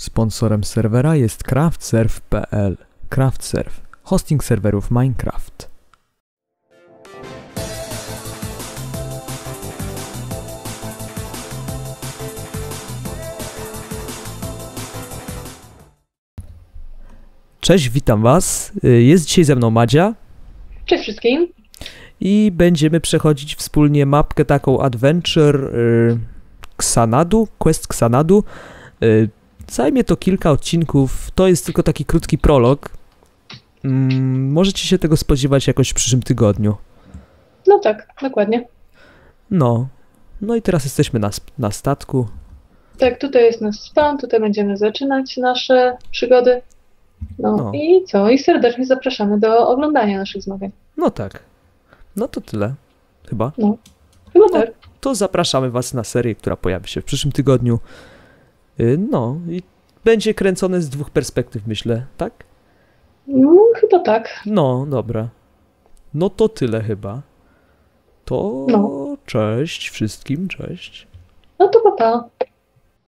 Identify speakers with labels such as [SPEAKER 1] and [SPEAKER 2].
[SPEAKER 1] Sponsorem serwera jest craftserve.pl. Craftserve. Hosting serwerów Minecraft. Cześć, witam Was. Jest dzisiaj ze mną Madzia
[SPEAKER 2] Cześć wszystkim.
[SPEAKER 1] i będziemy przechodzić wspólnie mapkę taką Adventure y, Xanadu, Quest Xanadu. Y, Zajmie to kilka odcinków, to jest tylko taki krótki prolog. Mm, Możecie się tego spodziewać jakoś w przyszłym tygodniu.
[SPEAKER 2] No tak, dokładnie.
[SPEAKER 1] No, no i teraz jesteśmy na, na statku.
[SPEAKER 2] Tak, tutaj jest nasz spawn, tutaj będziemy zaczynać nasze przygody. No,
[SPEAKER 1] No.
[SPEAKER 2] i co? I serdecznie zapraszamy do oglądania naszych zmagań.
[SPEAKER 1] No tak, no to tyle, chyba.
[SPEAKER 2] Chyba
[SPEAKER 1] No.
[SPEAKER 2] tak.
[SPEAKER 1] to zapraszamy Was na serię, która pojawi się w przyszłym tygodniu. Y, No i będzie kręcone z dwóch perspektyw, myślę, tak?
[SPEAKER 2] No, chyba tak.
[SPEAKER 1] No, dobra. No to tyle chyba. To
[SPEAKER 2] No.
[SPEAKER 1] cześć wszystkim, cześć.
[SPEAKER 2] No to papa. Pa.